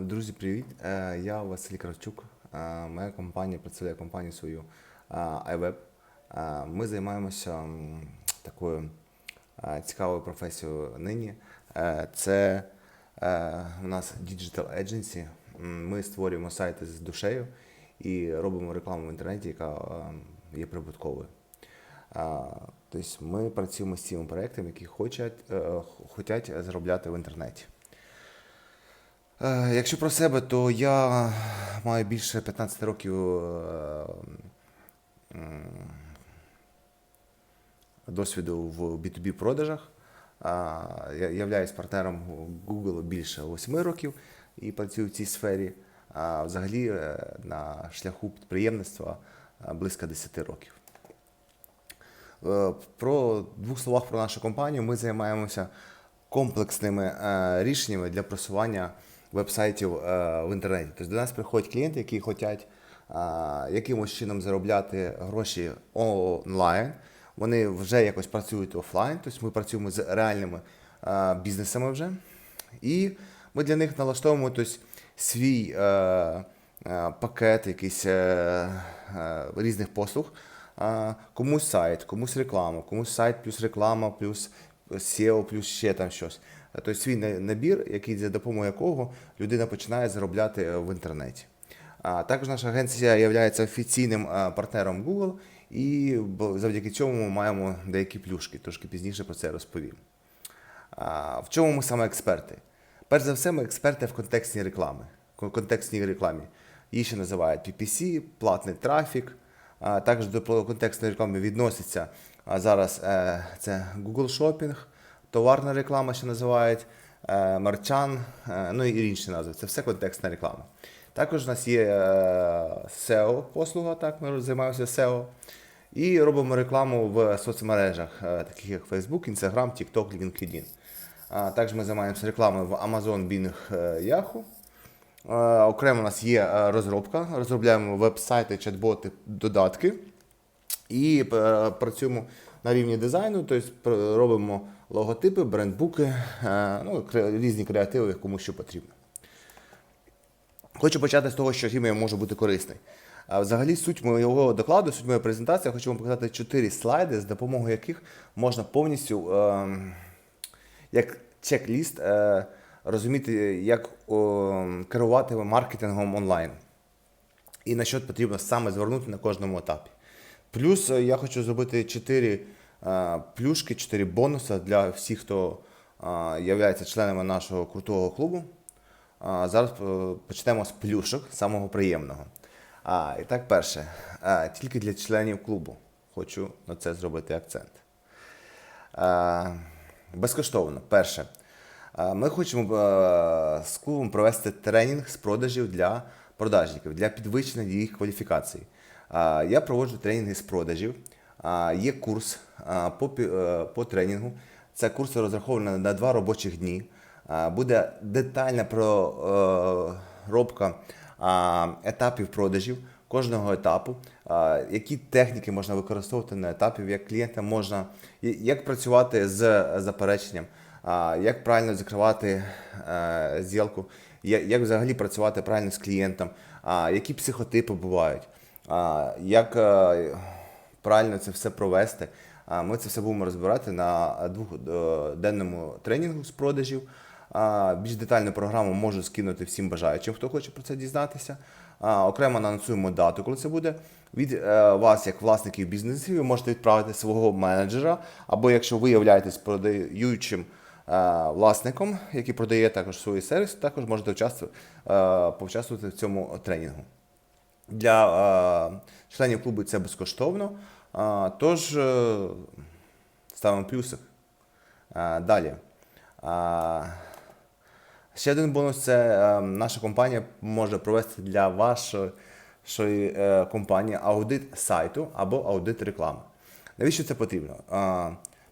Друзі, привіт! Е, Я Василь Кравчук. Е, Моя компанія представляє компанію свою iWeb. Е, Ми займаємося такою цікавою професією нині. Це у нас Digital Agency. Ми створюємо сайти з душею і робимо рекламу в інтернеті, яка є прибутковою. Тобто ми працюємо з цими проектами, які хочуть, хочуть заробляти в інтернеті. Е, Якщо про себе, то я маю більше 15 років е, досвіду в B2B продажах. А, Я являюсь партнером Google більше 8 років і працюю в цій сфері. А взагалі е, на шляху підприємництва близько 10 років. Про двох словах про нашу компанію. Ми займаємося комплексними рішеннями для просування веб-сайтів е, в інтернеті. Тобто до нас приходять клієнти, які хочуть е, якимось чином заробляти гроші онлайн. Вони вже якось працюють офлайн, тобто ми працюємо з реальними е, бізнесами вже. І ми для них налаштовуємо тобто, свій пакет якийсь різних послуг. Комусь сайт, комусь реклама, комусь сайт плюс реклама, плюс SEO, плюс ще там щось. Тобто свій набір, який за допомогою якого людина починає заробляти е, в інтернеті. А також наша агенція є офіційним е, партнером Google, і завдяки цьому ми маємо деякі плюшки. Трошки пізніше про це розповім. А, В чому ми саме експерти? Перш за все, ми експерти в контекстній реклами. кон- контекстній рекламі. Її ще називають PPC, платний трафік. Також до контекстної реклами відноситься зараз е, це Google Shopping, товарна реклама ще називають, е, мерчан, е, ну і інші назви. Це все контекстна реклама. Також у нас є е, SEO-послуга, так, ми займаємося SEO. І робимо рекламу в соцмережах, таких як Facebook, Instagram, TikTok, LinkedIn. Також ми займаємося рекламою в Amazon, Bing, Yahoo. Окремо у нас є розробка. Розробляємо веб-сайти, чат-боти, додатки. І працюємо на рівні дизайну, тобто робимо логотипи, брендбуки, е, ну, різні креативи, кому що потрібно. Хочу почати з того, що я можу бути корисний. Взагалі, суть моєго докладу, суть моєї презентації, я хочу вам показати чотири слайди, з допомогою яких можна повністю, е, як чек-ліст, е, розуміти, як о, керувати маркетингом онлайн. І на що потрібно саме звернути на кожному етапі. Плюс е, я хочу зробити 4 е, плюшки, 4 бонуси для всіх, хто є членами нашого крутого клубу. Зараз е, почнемо з плюшок, самого приємного. А, і так, перше, е, тільки для членів клубу. Хочу на це зробити акцент. Е, Безкоштовно. Перше. Е, Ми хочемо е, з клубом провести тренінг з продажів для продажників, для підвищення їх кваліфікацій. Е, Я проводжу тренінги з продажів. Е, Є курс е, по, е, по тренінгу. Це курс розрахований на два робочих дні. Е, Буде детальна проробка етапів продажів кожного етапу, які техніки можна використовувати на етапі, як клієнта можна, як працювати з запереченням, як правильно закривати е, зділку, як взагалі працювати правильно з клієнтом, які психотипи бувають, як е, правильно це все провести. Ми це все будемо розбирати на двохденному тренінгу з продажів. Більш детальну програму можу скинути всім бажаючим, хто хоче про це дізнатися. Окремо анонсуємо дату, коли це буде. Від е, вас, як власників бізнесів, ви можете відправити свого менеджера, або якщо ви являєтесь продаючим е, власником, який продає також свої сервіси, також можете участвувати, е, поучаствувати в цьому тренінгу. Для е, членів клубу це безкоштовно. Тож е, ставимо плюсик. Далі. Ще один бонус це е, наша компанія може провести для вашої е, компанії аудит сайту або аудит реклами. Навіщо це потрібно?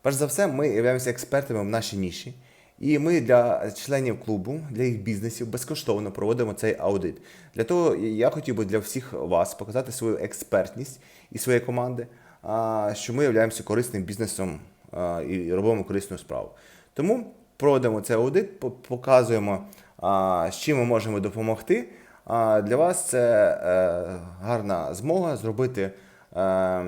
Перш за все, ми являємося експертами в нашій ніші. І ми для членів клубу, для їх бізнесів безкоштовно проводимо цей аудит. Для того я хотів би для всіх вас показати свою експертність і своєї команди, що ми являємося корисним бізнесом і робимо корисну справу. Тому проводимо цей аудит, показуємо з чим ми можемо допомогти? Для вас це е, гарна змога зробити е,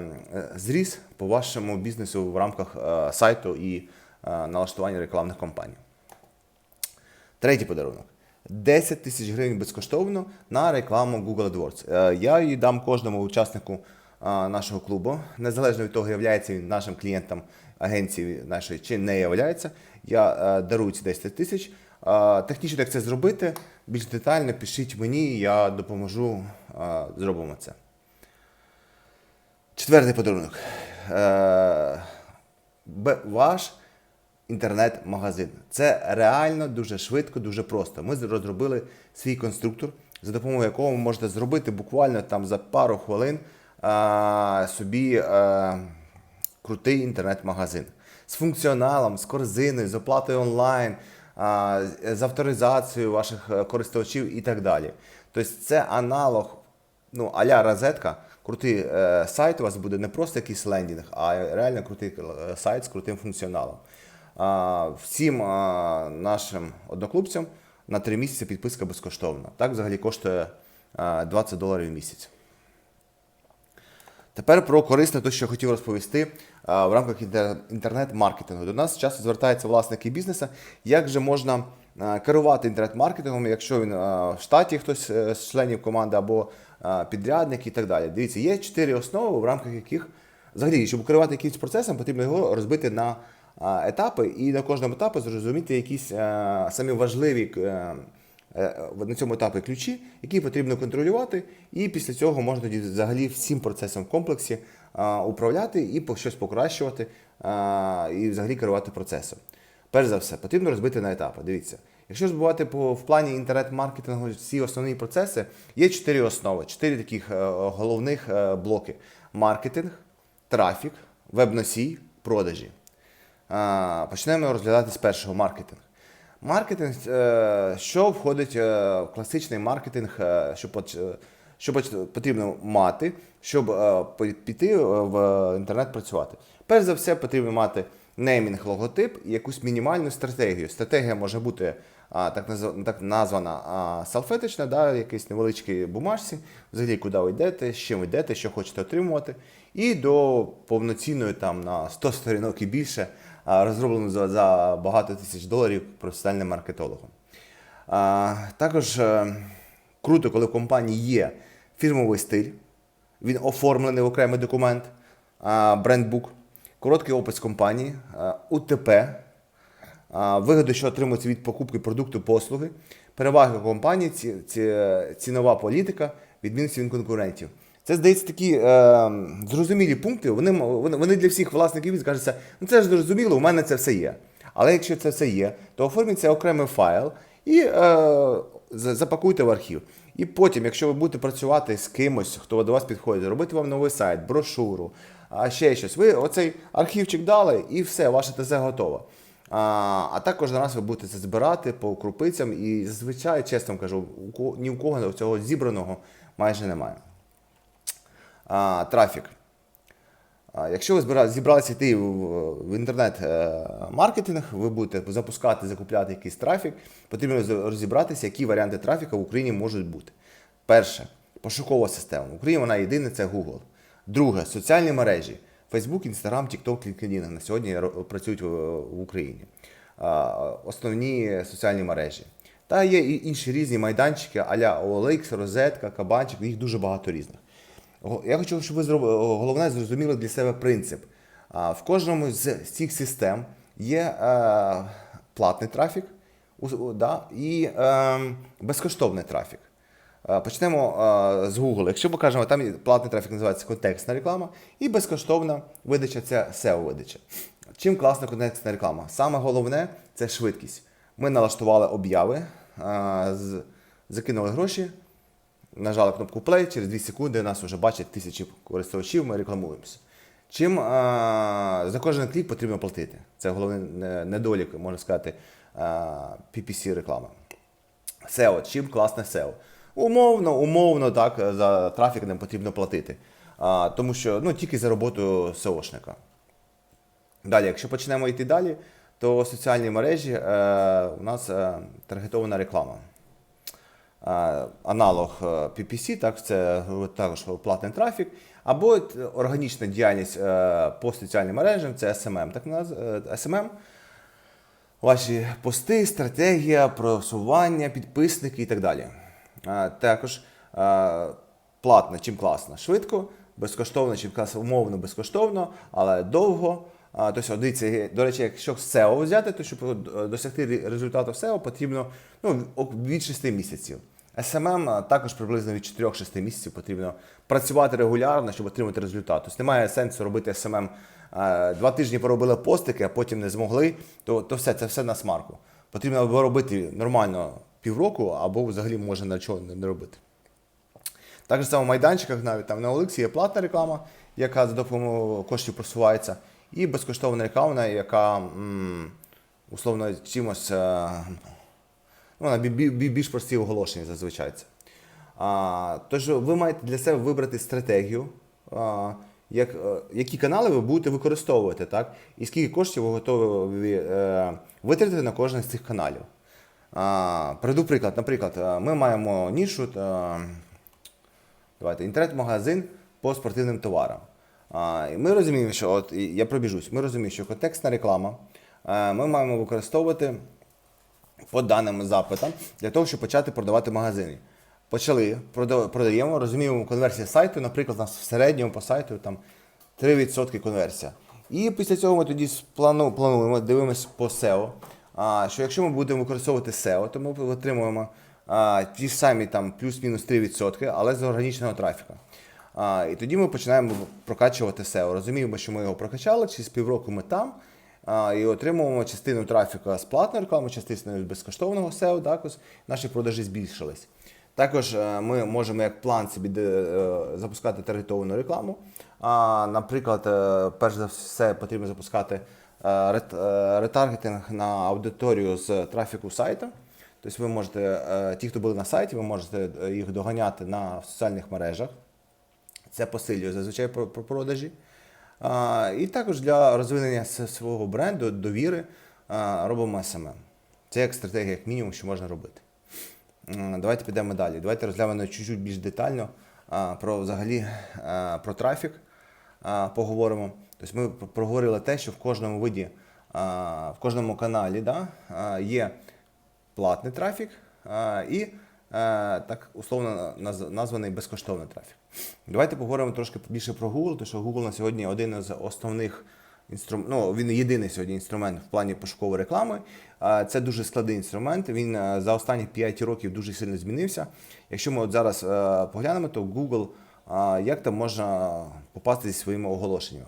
зріз по вашому бізнесу в рамках е, сайту і налаштування рекламних кампаній. Третій подарунок. 10 тисяч гривень безкоштовно на рекламу Google AdWords. Я її дам кожному учаснику нашого клубу, незалежно від того, являється він нашим клієнтом агенції нашої чи не являється. Я е, дарую ці 10 тисяч. Технічно, як це зробити, більш детально пишіть мені, я допоможу, зробимо це. Четвертий подарунок. Е, Ваш інтернет-магазин. Це реально дуже швидко, дуже просто. Ми розробили свій конструктор, за допомогою якого ви можете зробити буквально там за пару хвилин собі е, крутий інтернет-магазин з функціоналом, з корзиною, з оплатою онлайн, з авторизацією ваших е, користувачів і так далі. Тобто це аналог ну, а-ля розетка, крутий е, сайт у вас буде не просто якийсь лендінг, а реально крутий сайт з крутим функціоналом. Всім нашим одноклубцям на 3 місяці підписка безкоштовна. Так взагалі коштує а, 20 доларів в місяць. Тепер про корисне, те, що хотів розповісти в рамках інтернет-маркетингу. До нас часто звертаються власники бізнесу, як же можна керувати інтернет-маркетингом, якщо він в штаті хтось е, з членів команди або підрядник і так далі. Дивіться, є чотири основи, в рамках яких взагалі, щоб керувати якимось процесом, потрібно його розбити на етапи і на кожному етапі зрозуміти якісь самі важливі. Е, на цьому етапі ключі, які потрібно контролювати, і після цього можна тоді взагалі всім процесом в комплексі управляти і щось покращувати і взагалі керувати процесом. Перш за все, потрібно розбити на етапи. Дивіться, якщо збивати по в плані інтернет-маркетингу всі основні процеси, є чотири основи, чотири таких е, головних е, блоки: маркетинг, трафік, веб-носій, продажі. Почнемо розглядати з першого маркетинг. Маркетинг, е, що входить е, в класичний маркетинг, е, що що потрібно мати, щоб піти в інтернет працювати. Перш за все, потрібно мати неймінг, логотип і якусь мінімальну стратегію. Стратегія може бути так, так названа салфетична, да, якийсь невеличкій бумажці, взагалі куди ви йдете, з чим ви йдете, що хочете отримувати, і до повноцінної там на 100 сторінок і більше, розроблену за, за багато тисяч доларів професіональним маркетологом. А, також е, круто, коли в компанії є фірмовий стиль, він оформлений в окремий документ, брендбук, короткий опис компанії, УТП, вигоди, що отримуються від покупки продукту послуги, переваги компанії, ці, ці, цінова політика, відмінності від конкурентів. Це, здається, такі е, зрозумілі пункти. Вони, вони, для всіх власників скажуться, ну це ж зрозуміло, у мене це все є. Але якщо це все є, то оформіть це окремий файл і е, запакуйте в архів. І потім, якщо ви будете працювати з кимось, хто до вас підходить, робити вам новий сайт, брошуру, а ще щось, ви оцей архівчик дали і все, ваше ТЗ готово. А, а так кожен раз ви будете це збирати по крупицям, і зазвичай, чесно кажу, ні у кого цього зібраного майже немає. А, трафік. А, Якщо ви зібралися йти в, інтернет-маркетинг, ви будете запускати, закупляти якийсь трафік, потрібно розібратися, які варіанти трафіка в Україні можуть бути. Перше, пошукова система. В Україні вона єдина це Google. Друге, соціальні мережі. Facebook, Instagram, TikTok, LinkedIn на сьогодні працюють в, в Україні. Основні соціальні мережі. Та є і інші різні майданчики, аля OLX, Розетка, Кабанчик, їх дуже багато різних. Я хочу, щоб ви зроб- головне зрозуміли для себе принцип. В кожному з цих систем є е, платний трафік і е, безкоштовний трафік. Е, Почнемо з Google. Якщо ми кажемо, там платний трафік називається контекстна реклама, і безкоштовна видача це SEO-видача. Чим класна контекстна реклама? Саме головне це швидкість. Ми налаштували обяви, закинули гроші, нажали кнопку play, через 2 секунди нас вже бачать тисячі користувачів, ми рекламуємося. Чим а, за кожен клік потрібно платити? Це головний недолік, можна сказати, PPC реклами. SEO, чим класне SEO? Умовно, умовно, так, за трафік не потрібно платити. А, тому що ну, тільки за роботу SEOшника. Далі, якщо почнемо йти далі, то соціальні мережі е, у нас е, таргетована реклама. Е, Аналог е, PPC, так, це також платний трафік, або органічна діяльність е, по соціальним мережам, це SMM. Так, наз- SMM ваші пости, стратегія, просування, підписники і так далі. Також платно, чим класно, швидко, безкоштовно, чим класно, умовно, безкоштовно, але довго. Тобто, дивіться, до речі, якщо SEO взяти, то щоб досягти результату SEO, потрібно ну, від 6 місяців. SMM також приблизно від 4-6 місяців потрібно працювати регулярно, щоб отримати результат. Тобто немає сенсу робити SMM два тижні поробили постики, а потім не змогли, то, то все, це все на смарку. Потрібно або робити нормально півроку, або взагалі можна нічого не робити. Так же само в майданчиках, навіть там на Олексі є платна реклама, яка за допомогою коштів просувається, і безкоштовна реклама, яка м, условно чимось е, ну, більш прості оголошення зазвичай. А, тож ви маєте для себе вибрати стратегію, а, як, е, які канали ви будете використовувати, так? і скільки коштів ви готові е, витратити на кожен з цих каналів. А, приведу приклад. Наприклад, е, ми маємо нішу. е, Давайте інтернет-магазин по спортивним товарам. А, і ми розуміємо, що от я пробіжусь. Ми розуміємо, що контекстна реклама ми маємо використовувати по даним запитам для того, щоб почати продавати магазини. Почали, продаємо, розуміємо конверсія сайту, наприклад, у нас в середньому по сайту там 3% конверсія. І після цього ми тоді плану, плануємо, дивимося по SEO. А, що якщо ми будемо використовувати SEO, то ми отримуємо а, ті самі там плюс-мінус 3%, але з органічного трафіка. А, і тоді ми починаємо прокачувати SEO. Розуміємо, що ми його прокачали, через півроку ми там. І отримуємо частину трафіку з платної реклами, частину з безкоштовного SEO, так, ось наші продажі збільшились. Також е, ми можемо як план собі е, запускати таргетовану рекламу. Наприклад, е, перш за все потрібно запускати рет- ретаргетинг на аудиторію з трафіку сайту. Тобто ви можете, ті, хто були на сайті, ви можете їх доганяти на соціальних мережах. Це посилює зазвичай про продажі. І також для розвинення свого бренду, довіри робимо SMM. Це як стратегія, як мінімум, що можна робити. Давайте підемо далі. Давайте розглянемо чуть-чуть більш детально про взагалі про трафік. Поговоримо. Тобто ми проговорили те, що в кожному виді, в кожному каналі да, є платний трафік і так условно названий безкоштовний трафік. Давайте поговоримо трошки більше про Google, тому що Google на сьогодні один із основних інструментів, ну він єдиний сьогодні інструмент в плані пошукової реклами. Це дуже складний інструмент. Він е, за останні 5 років дуже сильно змінився. Якщо ми от зараз е, поглянемо, то Google, як там можна попасти зі своїми оголошеннями.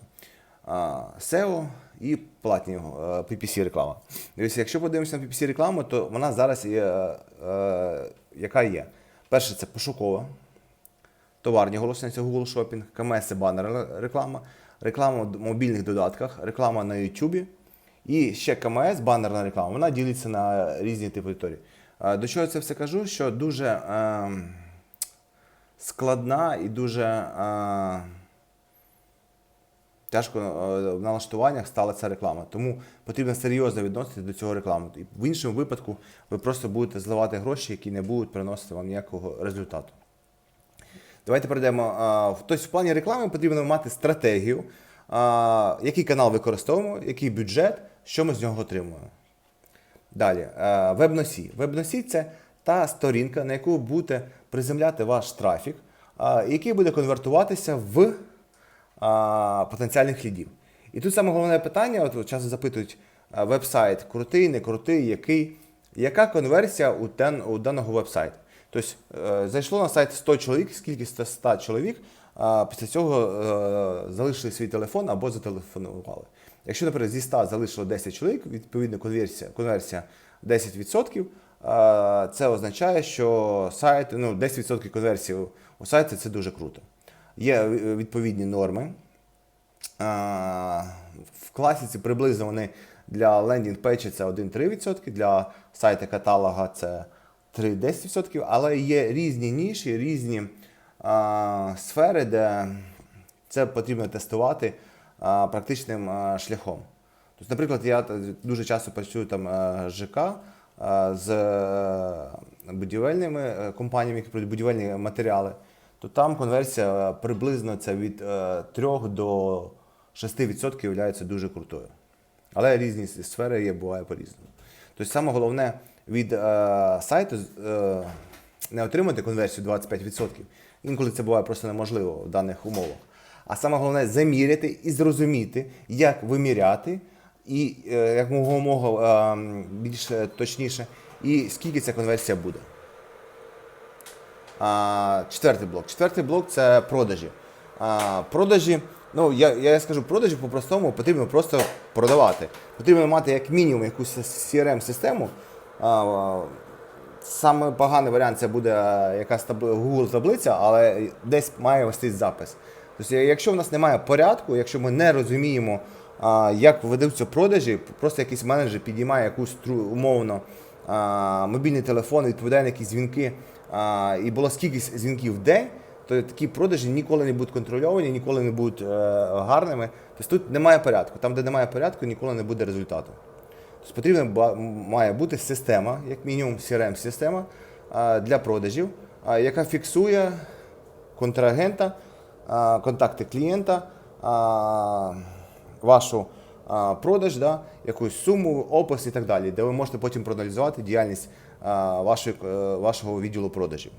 SEO і платні е, PPC реклама. Дивіться, якщо подивимося на PPC рекламу, то вона зараз є, е, е, яка є. Перше, це пошукова, товарні оголошення, це Google Shopping, КМС це банер реклама, реклама в мобільних додатках, реклама на YouTube. І ще КМС, банерна реклама, вона ділиться на різні типи аудиторії. До чого я це все кажу? Що дуже е, складна і дуже. Е, тяжко е, в налаштуваннях стала ця реклама. Тому потрібно серйозно відноситися до цього реклами. І в іншому випадку ви просто будете зливати гроші, які не будуть приносити вам ніякого результату. Давайте перейдемо. в- Тобто в плані реклами потрібно мати стратегію, який канал використовуємо, який бюджет, що ми з нього отримуємо. Далі, е, веб-носій. Веб-носій це та сторінка, на яку будете приземляти ваш трафік, який буде конвертуватися в а, потенціальних лідів. І тут саме головне питання: от часто запитують а, веб-сайт крутий, не крутий, який. Яка конверсія у, тен, у даного веб-сайту? Тобто е, зайшло на сайт 100 чоловік, скільки 100, 100 чоловік, а після цього е, залишили свій телефон або зателефонували. Якщо, наприклад, зі 100 залишило 10 чоловік, відповідно конверсія, конверсія 10%, е, це означає, що сайт, ну, 10% конверсії у сайті це дуже круто. Є е, відповідні норми. В класіці приблизно вони для лендінг пейджі це 1-3%, для сайту каталога це 3-10%, але є різні ніші, різні а, сфери, де це потрібно тестувати а, практичним а, шляхом. Тобто, наприклад, я дуже часто працюю там ЖК е, з е, будівельними компаніями, які продають будівельні матеріали, то там конверсія е, приблизно це від е, 3 до 6% є дуже крутою. Але різні сфери є, буває по-різному. Тобто саме головне від е, сайту е, не отримати конверсію 25%. Інколи це буває просто неможливо в даних умовах. А саме головне заміряти і зрозуміти, як виміряти, і е, як мого е, більш е, точніше, і скільки ця конверсія буде. Четвертий блок. Четвертий блок це продажі. Продажі, ну я, я скажу, продажі по-простому потрібно просто продавати. Потрібно мати як мінімум якусь CRM-систему. Саме поганий варіант це буде е, якась. Google таблиця, але десь має вестись запис. Тобто, якщо в нас немає порядку, якщо ми не розуміємо, як ведуться продажі, просто якийсь менеджер підіймає якусь умовно а, мобільний телефон, відповідає на якісь дзвінки, а, і було скільки дзвінків в день, то такі продажі ніколи не будуть контрольовані, ніколи не будуть е, гарними. Тобто тут немає порядку. Там, де немає порядку, ніколи не буде результату. Тобто потрібна має бути система, як мінімум CRM-система а, для продажів, а, яка фіксує контрагента, а, контакти клієнта, а, вашу а, продаж, да, якусь суму, опис і так далі, де ви можете потім проаналізувати діяльність а, вашої, е, вашого відділу продажів.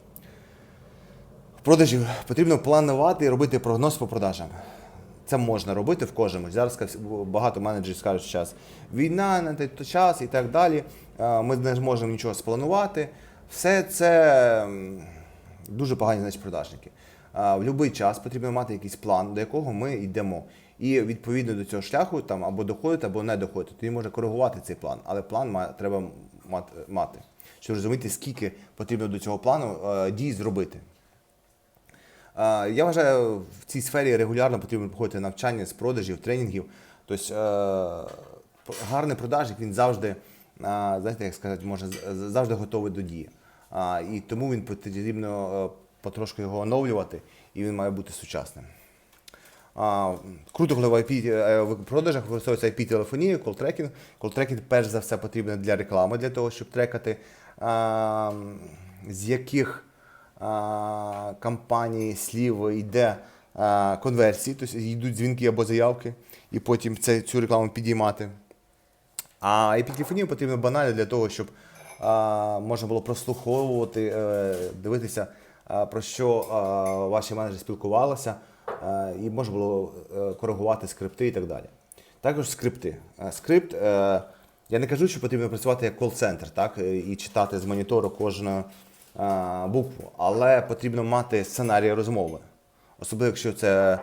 В продажі потрібно планувати і робити прогноз по продажам. Це можна робити в кожному. Зараз багато менеджерів скажуть, що війна на той час і так далі. Ми не зможемо нічого спланувати. Все це дуже погані значить, продажники. В будь-який час потрібно мати якийсь план, до якого ми йдемо. І відповідно до цього шляху там або доходити, або не доходити. Тоді можна коригувати цей план, але план має, треба мати, щоб розуміти, скільки потрібно до цього плану е, дій зробити. Е, Я вважаю, в цій сфері регулярно потрібно проходити навчання з продажів, тренінгів. Тобто е, гарний продажник він завжди, е, знаєте, як сказати, може, завжди готовий до дії. А, І тому він потрібно е, потрошку його оновлювати, і він має бути сучасним. Круто, коли в IP е, продажах використовується IP-телефонія, колтрекінг. Колтрекінг перш за все потрібен для реклами, для того, щоб трекати, з яких компаній, слів йде конверсії, тобто йдуть дзвінки або заявки, і потім цю рекламу підіймати. А IP-телефонію потрібно банально для того, щоб можна було прослуховувати, е, дивитися, про що ваші менеджери спілкувалися, і можна було е, коригувати скрипти і так далі. Також скрипти. Е, Скрипт, е, я не кажу, що потрібно працювати як кол-центр, так, е, і читати з монітору кожну е, букву, але потрібно мати сценарій розмови. Особливо, якщо це е,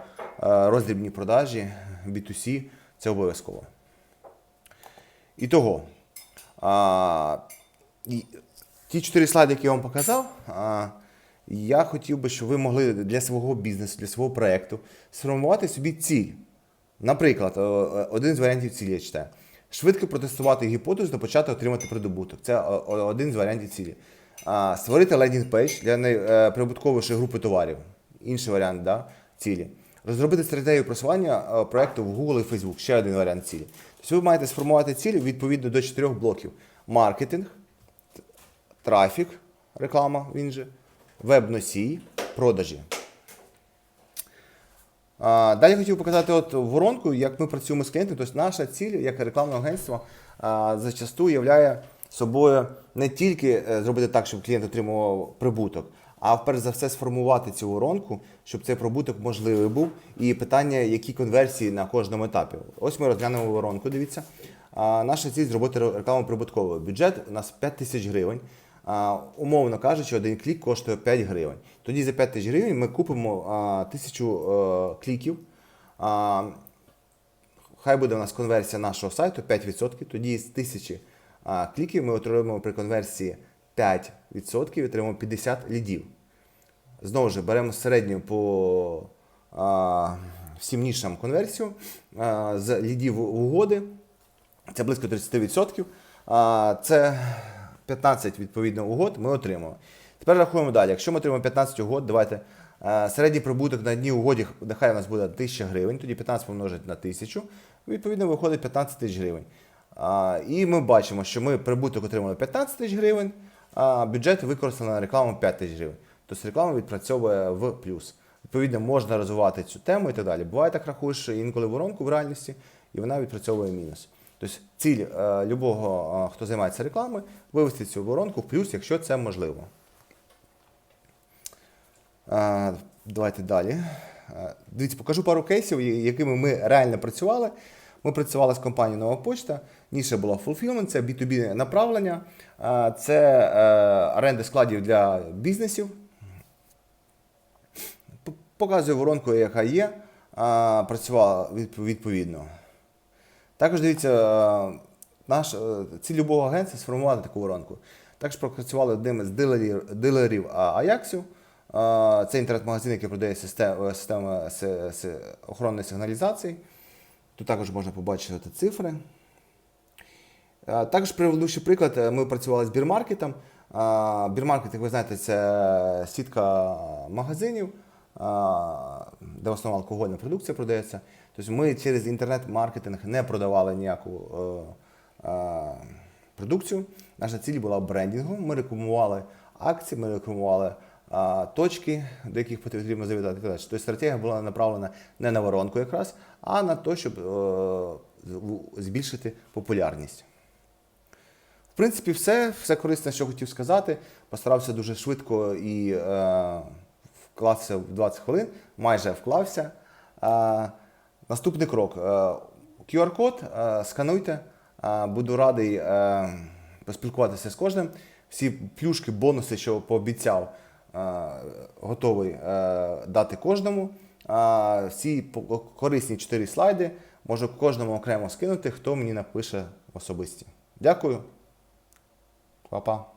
роздрібні продажі, B2C, це обов'язково. І того, ті чотири слайди, які я вам показав, я хотів би, щоб ви могли для свого бізнесу, для свого проєкту сформувати собі ціль. Наприклад, е, е, один з варіантів цілі я читаю. Швидко протестувати гіпотезу та почати отримати прибуток. Це е, один з варіантів цілі. Створити лендінг-пейдж для найприбутковішої групи товарів. Інший варіант да, цілі. Розробити стратегію просування проекту в Google і Facebook. Ще один варіант цілі. Тобто ви маєте сформувати цілі відповідно до чотирьох блоків: маркетинг, трафік, реклама, він же, веб-носій, продажі. Далі хотів показати от воронку, як ми працюємо з клієнтом. Тобто наша ціль як рекламне агентство а, зачасту являє собою не тільки е, зробити так, щоб клієнт отримував прибуток, а перш за все сформувати цю воронку, щоб цей прибуток можливий був. І питання, які конверсії на кожному етапі. Ось ми розглянемо воронку. Дивіться. Наша ціль зробити рекламу прибутковою. Бюджет у нас 5 тисяч гривень. А, умовно кажучи, один клік коштує 5 гривень. Тоді за 5 тисяч гривень ми купимо а, тисячу е, кліків. А, хай буде у нас конверсія нашого сайту 5%. Тоді з тисячі а, кліків ми отримуємо при конверсії 5%, і отримуємо 50 лідів. Знову ж беремо середню по а, всім нішам конверсію а, з лідів угоди. Це близько 30%. А, Це 15 відповідно угод ми отримали. Тепер рахуємо далі. Якщо ми отримаємо 15 угод, давайте Е, Середній прибуток на одній угоді, нехай у нас буде 1000 гривень, тоді 15 помножить на 1000, відповідно виходить 15 тисяч гривень. І ми бачимо, що ми прибуток отримали 15 тисяч гривень, а бюджет використано на рекламу 5 тисяч гривень. Тобто реклама відпрацьовує в плюс. Відповідно, можна розвивати цю тему і так далі. Буває так рахуєш інколи воронку в реальності, і вона відпрацьовує мінус. Тобто ціль е, любого, е, хто займається рекламою, вивести цю воронку в плюс, якщо це можливо. Е, Давайте далі. Е, Дивіться, покажу пару кейсів, якими ми реально працювали. Ми працювали з компанією Нова Почта. Ніша була Fulfillment, це B2B направлення, Е, це е, оренда складів для бізнесів. Показую воронку, яка є. Працювала відповідно. Також дивіться, е, наш, е, ціль любого агентства сформувати таку воронку. Також пропрацювали одним з дилерів, дилерів Аяксів. Е, Це інтернет-магазин, який продає системи, системи си- си- охоронної сигналізації. Тут також можна побачити цифри. Також приведу ще приклад, ми працювали з бірмаркетом. Бірмаркет, як ви знаєте, це сітка магазинів, де в основному алкогольна продукція продається. Тобто ми через інтернет-маркетинг не продавали ніяку е, е, продукцію. Наша ціль була брендінгом. Ми рекламували акції, ми рекламували е, точки, до яких потрібно завітати. Тобто стратегія була направлена не на воронку якраз, а на те, щоб е, збільшити популярність. В принципі, все, все корисне, що хотів сказати. Постарався дуже швидко і е, вклався в 20 хвилин, майже вклався. Е, наступний крок. Е, QR-код, е, скануйте. Е, буду радий поспілкуватися з кожним. Всі плюшки, бонуси, що пообіцяв, готовий дати кожному. Всі корисні 4 слайди можу кожному окремо скинути, хто мені напише особисті. Дякую. Па-па.